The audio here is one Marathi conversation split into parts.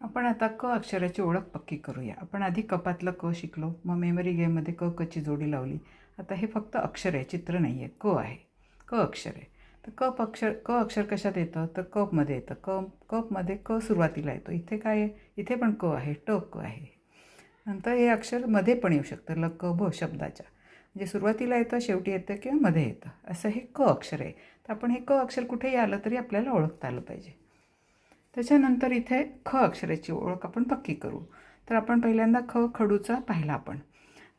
आपण आता क अक्षराची ओळख पक्की करूया. आपण आधी कपातलं क शिकलो मग मेमरी गेममध्ये क कची जोडी लावली. आता हे फक्त अक्षर आहे चित्र नाही आहे क आहे. क अक्षर आहे. तर कप अक्षर क अक्षर कशात येतं? तर कपमध्ये येतं. क कपमध्ये क सुरुवातीला येतो. इथे काय आहे? इथे पण क आहे ट क आहे. नंतर हे अक्षरमध्ये पण येऊ शकतं ल क भ शब्दाच्या. म्हणजे सुरुवातीला येतं शेवटी येतं किंवा मध्ये येतं. असं हे क अक्षर आहे. तर आपण हे क अक्षर कुठेही आलं तरी आपल्याला ओळखता आलं पाहिजे. त्याच्यानंतर इथे ख अक्षराची ओळख आपण पक्की करू. तर आपण पहिल्यांदा ख खडूचा पाहिला आपण.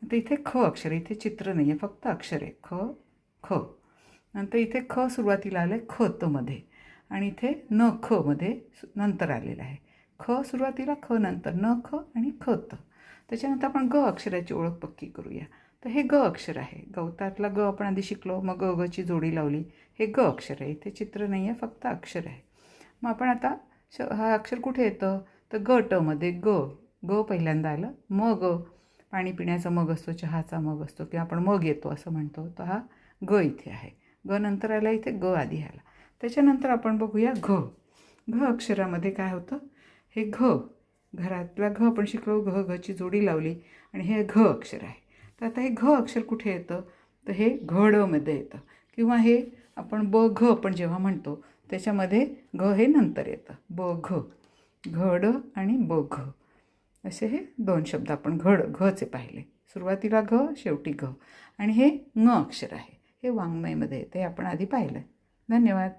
तर इथे ख अक्षर इथे चित्र नाही आहे फक्त अक्षर. आहे ख ख. नंतर इथे ख सुरुवातीला आलं आहे ख त मध्ये. आणि इथे न ख मध्ये सु- नंतर आलेलं आहे. ख सुरुवातीला ख नंतर न ख आणि ख त. त्याच्यानंतर आपण ग अक्षराची ओळख पक्की करूया. तर हे ग अक्षर आहे. गवतातला ग आपण आधी शिकलो मग ग गची जोडी लावली. हे ग अक्षर आहे. इथे चित्र नाही आहे फक्त अक्षर आहे. मग आपण आता श हा अक्षर कुठे येतं? तर ग टमध्ये ग. ग पहिल्यांदा आलं. मग पाणी पिण्याचा मग असतो चहाचा मग असतो किंवा आपण मग येतो असं म्हणतो. तर हा ग इथे आहे. ग नंतर आला इथे ग आधी आला. त्याच्यानंतर आपण बघूया घ. घ अक्षरामध्ये काय होतं? हे घ. घरातला घ आपण शिकलो घ घची जोडी लावली आणि हे घ अक्षर आहे. तर आता हे घ अक्षर कुठे येतं? तर हे घडमध्ये येतं. किंवा हे आपण ब घ आपण जेव्हा म्हणतो त्याच्यामध्ये घ हे नंतर येतं. ब घ. घड आणि ब घ. असे हे दोन शब्द आपण घड घचे पाहिले. सुरुवातीला घ शेवटी घ. आणि हे ङ अक्षर आहे. हे वाङ्मयमध्ये येते. हे आपण आधी पाहिलं धन्यवाद.